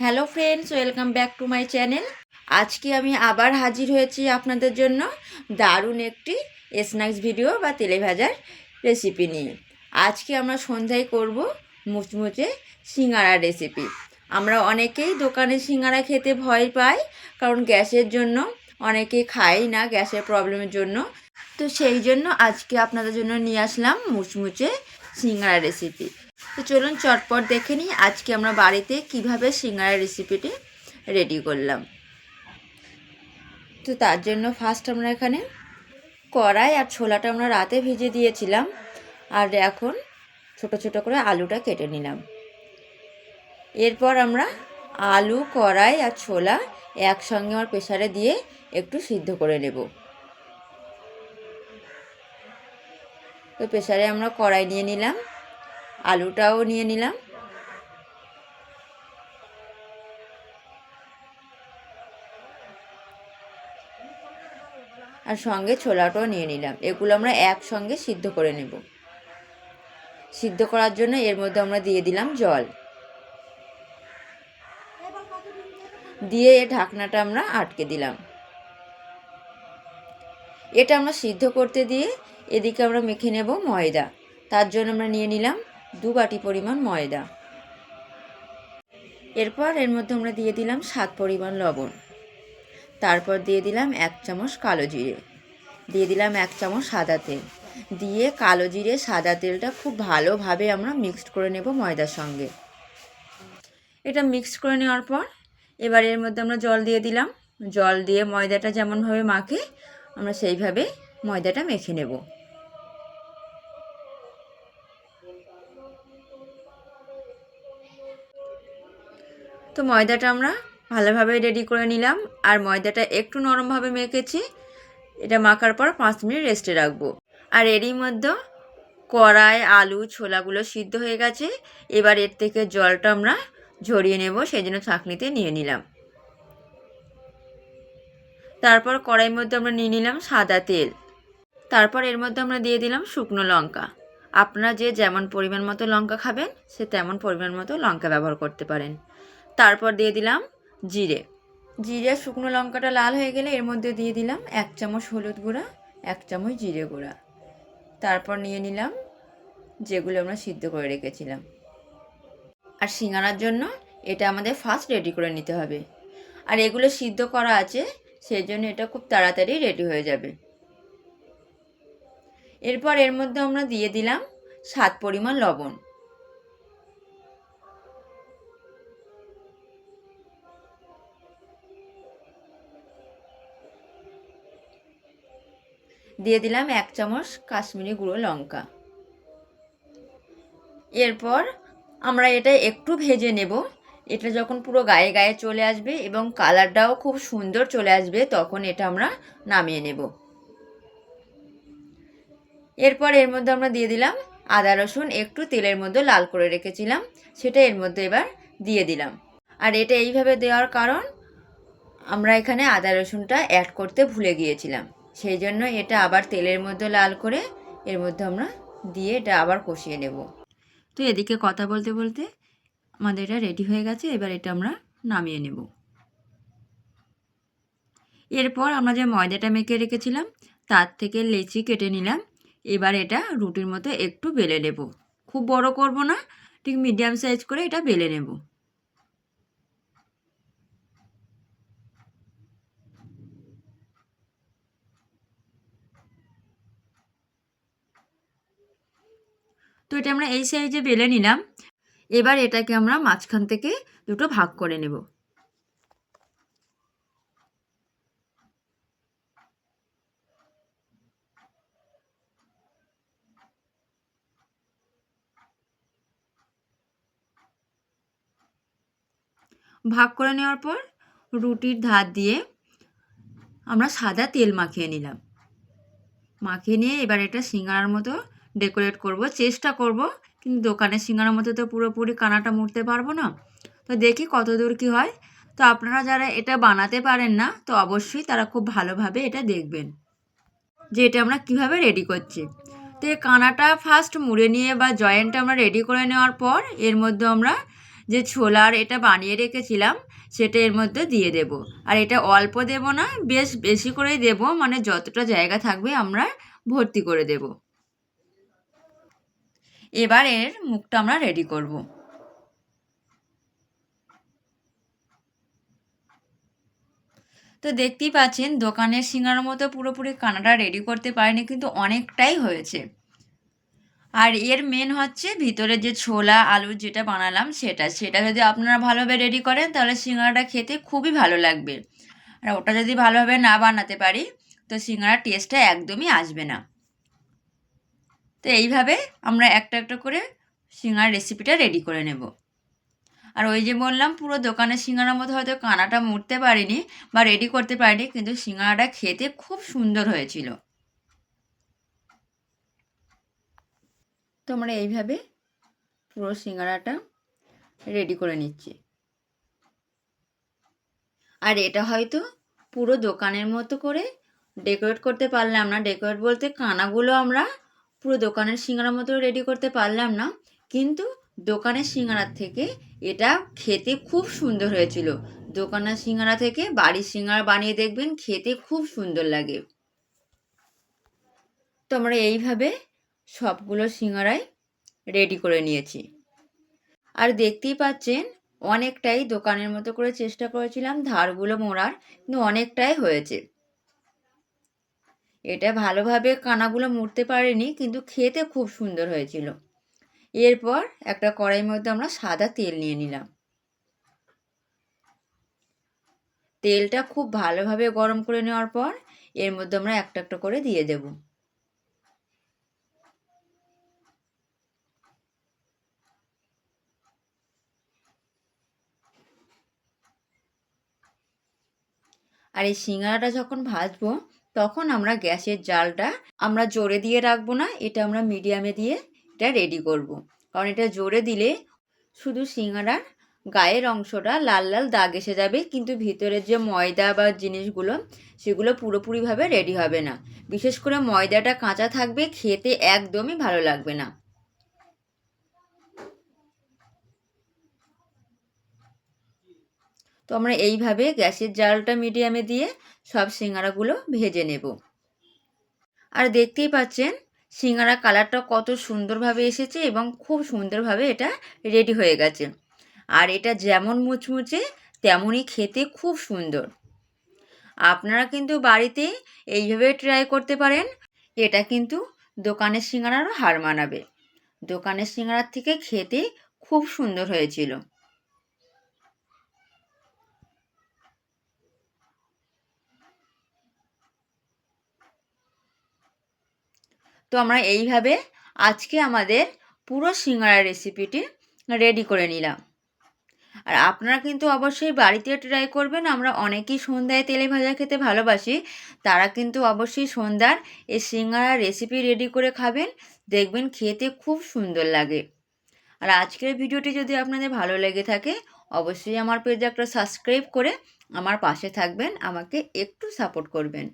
Hello friends, welcome back to my channel. আজকে আমি আবার হাজির হয়েছি আপনাদের জন্য দারুণ একটি স্ন্যাক্স ভিডিও বা তেলে ভাজার রেসিপি নিয়ে। আজকে আমরা সন্ধ্যায় করব মুচমুচে সিঙ্গারা রেসিপি আমরা অনেকেই দোকানে সিঙ্গারা খেতে ভয় পাই, কারণ গ্যাসের জন্য অনেকেই খাই না, গ্যাসের প্রবলেমের জন্য। তো সেই জন্য আজকে আপনাদের জন্য নিয়ে আসলাম মুচমুচে সিঙ্গারা রেসিপি তো চলুন চটপট দেখে নিই আজকে আমরা বাড়িতে কীভাবে সিঙ্গারা রেসিপিটি রেডি করলাম। তো তার জন্য ফার্স্ট আমরা এখানে কড়াই আর ছোলাটা আমরা রাতে ভিজে দিয়েছিলাম। আর এখন ছোট ছোট করে আলুটা কেটে নিলাম। এরপর আমরা আলু, কড়াই আর ছোলা একসঙ্গে আমার প্রেসারে দিয়ে একটু সিদ্ধ করে নেব। তো প্রেসারে আমরা কড়াই নিয়ে নিলাম। আলুটাও নিয়ে নিলাম। আর সঙ্গে ছোলাটাও নিয়ে নিলাম। এগুলো আমরা একসঙ্গে সিদ্ধ করে নেব। সিদ্ধ করার জন্য এর মধ্যে আমরা দিয়ে দিলাম জল। দিয়ে এর ঢাকনাটা আমরা আটকে দিলাম। এটা আমরা সিদ্ধ করতে দিয়ে এদিকে আমরা মেখে নেব ময়দা। তার জন্য আমরা নিয়ে নিলাম দু বাটি পরিমাণ ময়দা। এরপর এর মধ্যে আমরা দিয়ে দিলাম সাত পরিমাণ লবণ। তারপর দিয়ে দিলাম এক চামচ কালো জিরে। দিয়ে দিলাম এক চামচ সাদা তেল। দিয়ে কালো জিরে, সাদা তেলটা খুব ভালোভাবে আমরা মিক্সড করে নেব ময়দার সঙ্গে। এটা মিক্সড করে নেওয়ার পর এবার এর মধ্যে আমরা জল দিয়ে দিলাম। জল দিয়ে ময়দাটা যেমনভাবে মাখে, আমরা সেইভাবে ময়দাটা মেখে নেব। তো ময়দাটা আমরা ভালোভাবে রেডি করে নিলাম। আর ময়দাটা একটু নরমভাবে মেখেছি। এটা মাখার পর পাঁচ মিনিট রেস্টে রাখব। আর এরই মধ্যে কড়াই, আলু, ছোলাগুলো সিদ্ধ হয়ে গেছে। এবার এর থেকে জলটা আমরা ঝরিয়ে নেব, সেই জন্য ছাঁকনিতে নিয়ে নিলাম। তারপর কড়াইয়ের মধ্যে আমরা নিয়ে নিলাম সাদা তেল। তারপর এর মধ্যে আমরা দিয়ে দিলাম শুকনো লঙ্কা। আপনারা যে যেমন পরিমাণ মতো লঙ্কা খাবেন, সে তেমন পরিমাণ মতো লঙ্কা ব্যবহার করতে পারেন। তারপর দিয়ে দিলাম জিরে। জিরে শুকনো লঙ্কাটা লাল হয়ে গেলে এর মধ্যে দিয়ে দিলাম এক চামচ হলুদ গুঁড়া, এক চামচ জিরে গুঁড়া। তারপর নিয়ে নিলাম যেগুলো আমরা সিদ্ধ করে রেখেছিলাম। আর সিঙ্গারার জন্য এটা আমাদের ফার্স্ট রেডি করে নিতে হবে। আর এগুলো সিদ্ধ করা আছে সেই জন্য এটা খুব তাড়াতাড়ি রেডি হয়ে যাবে। এরপর এর মধ্যে আমরা দিয়ে দিলাম স্বাদ পরিমাণ লবণ। দিয়ে দিলাম এক চামচ কাশ্মীরি গুঁড়ো লঙ্কা। এরপর আমরা এটা একটু ভেজে নেব। এটা যখন পুরো গায়ে গায়ে চলে আসবে এবং কালারটাও খুব সুন্দর চলে আসবে, তখন এটা আমরা নামিয়ে নেব। এরপর এর মধ্যে আমরা দিয়ে দিলাম আদা রসুন, একটু তেলের মধ্যে লাল করে রেখেছিলাম, সেটা এর মধ্যে এবার দিয়ে দিলাম। আর এটা এইভাবে দেওয়ার কারণ আমরা এখানে আদা রসুনটা অ্যাড করতে ভুলে গিয়েছিলাম। সেই জন্য এটা আবার তেলের মধ্যে লাল করে এর মধ্যে আমরা দিয়ে এটা আবার কষিয়ে নেব। তো এদিকে কথা বলতে বলতে আমাদের এটা রেডি হয়ে গেছে, এবার এটা আমরা নামিয়ে নেব। এরপর আমরা যে ময়দাটা মেখে রেখেছিলাম, তার থেকে লেচি কেটে নিলাম। এবার এটা রুটির মতো একটু বেলে নেব। খুব বড় করব না, ঠিক মিডিয়াম সাইজ করে এটা বেলে নেব। এটা আমরা এই সাইজে বেলে নিলাম। এবার এটাকে আমরা মাঝখান থেকে দুটো ভাগ করে নেব। ভাগ করে নেওয়ার পর রুটির ধার দিয়ে আমরা সাদা তেল মাখিয়ে নিলাম। মাখিয়ে নিয়ে এবার এটা সিঙ্গারার মতো ডেকোরেট করব, চেষ্টা করব, কিন্তু দোকানের সিঙ্গারার মতো তো পুরোপুরি কানাটা মুড়তে পারব না। তো দেখি কত দূর কী হয়। তো আপনারা যারা এটা বানাতে পারেন না, তো অবশ্যই তারা খুব ভালোভাবে এটা দেখবেন যে এটা আমরা কীভাবে রেডি করছি। তো এই কানাটা ফার্স্ট মুড়ে নিয়ে বা জয়েন্টটা আমরা রেডি করে নেওয়ার পর, এর মধ্যে আমরা যে ছোলার এটা বানিয়ে রেখেছিলাম, সেটা এর মধ্যে দিয়ে দেব। আর এটা অল্প দেব না, বেশ বেশি করেই দেব মানে যতটা জায়গা থাকবে আমরা ভর্তি করে দেব। এবার এর মুখটা আমরা রেডি করব। তো দেখতেই পাচ্ছেন, দোকানের সিঙ্গার মতো পুরোপুরি কানাটা রেডি করতে পারিনি, কিন্তু অনেকটাই হয়েছে। আর এর মেন হচ্ছে ভিতরে যে ছোলা, আলু যেটা বানালাম সেটা। সেটা যদি আপনারা ভালোভাবে রেডি করেন, তাহলে সিঙ্গারাটা খেতে খুবই ভালো লাগবে। আর ওটা যদি ভালোভাবে না বানাতে পারি, তো সিঙ্গারার টেস্টটা একদমই আসবে না। তো এইভাবে আমরা একটা একটা করে সিঙ্গার রেসিপিটা রেডি করে নেব। আর ওই যে বললাম, পুরো দোকানের সিঙ্গারার মতো হয়তো কানাটা মুড়তে পারিনি বা রেডি করতে পারিনি, কিন্তু সিঙ্গারাটা খেতে খুব সুন্দর হয়েছিল। তো আমরা এইভাবে পুরো সিঙ্গারাটা রেডি করে নিচ্ছি। আর এটা হয়তো পুরো দোকানের মতো করে ডেকোরেট করতে পারলাম না। ডেকোরেট বলতে কানাগুলো আমরা পুরো দোকানের সিঙ্গারার মতো রেডি করতে পারলাম না। কিন্তু দোকানের সিঙ্গারার থেকে এটা খেতে খুব সুন্দর হয়েছিল। দোকানের সিঙ্গারা থেকে বাড়ির সিঙ্গারা বানিয়ে দেখবেন, খেতে খুব সুন্দর লাগে। তো আমরা এইভাবে সবগুলো সিঙ্গারাই রেডি করে নিয়েছি। আর দেখতেই পাচ্ছেন, অনেকটাই দোকানের মতো করে চেষ্টা করেছিলাম, ধারগুলো মোড়ার, কিন্তু অনেকটাই হয়েছে। এটা ভালোভাবে কানাগুলো মুড়তে পারিনি, কিন্তু খেতে খুব সুন্দর হয়েছিল। এরপর একটা কড়াইয়ের মধ্যে আমরা সাদা তেল নিয়ে নিলাম। তেলটা খুব ভালোভাবে গরম করে নেওয়ার পর এর মধ্যে আমরা একটা একটা করে দিয়ে দেব। আর এই সিঙ্গারাটা যখন ভাজবো তখন আমরা গ্যাসের জালটা আমরা জোরে দিয়ে রাখব না, এটা আমরা মিডিয়ামে দিয়ে এটা রেডি করব। কারণ এটা জোরে দিলে শুধু সিঙ্গারার গায়ের অংশটা লাল লাল দাগ এসে যাবে, কিন্তু ভিতরের যে ময়দা বা জিনিসগুলো, সেগুলো পুরোপুরিভাবে রেডি হবে না বিশেষ করে ময়দাটা কাঁচা থাকবে, খেতে একদমই ভালো লাগবে না তো আমরা এইভাবে গ্যাসের জালটা মিডিয়ামে দিয়ে সব সিঙ্গারাগুলো ভেজে নেব। আর দেখতেই পাচ্ছেন, সিঙ্গারা কালারটা কত সুন্দরভাবে এসেছে এবং খুব সুন্দরভাবে এটা রেডি হয়ে গেছে। আর এটা যেমন মুচমুচে, তেমনই খেতে খুব সুন্দর। আপনারা কিন্তু বাড়িতে এইভাবে ট্রাই করতে পারেন, এটা কিন্তু দোকানের সিঙ্গারারও হার মানাবে। দোকানের সিঙ্গারার থেকে খেতে খুব সুন্দর হয়েছিল। তো আমরা এইভাবে আজকে আমাদের পুরো সিঙ্গারা রেসিপিটি রেডি করে নিলাম। আর আপনারা কিন্তু অবশ্যই বাড়িতে ট্রাই করবেন, আমরা অনেকেই সন্ধ্যায় তেলে ভাজা খেতে ভালোবাসি, তারা কিন্তু অবশ্যই সন্ধ্যার এই সিঙ্গারা রেসিপি রেডি করে খাবেন, দেখবেন খেতে খুব সুন্দর লাগে। আর আজকের ভিডিওটি যদি আপনাদের ভালো লেগে থাকে, অবশ্যই আমার পেজে একটা সাবস্ক্রাইব করে আমার পাশে থাকবেন, আমাকে একটু সাপোর্ট করবেন।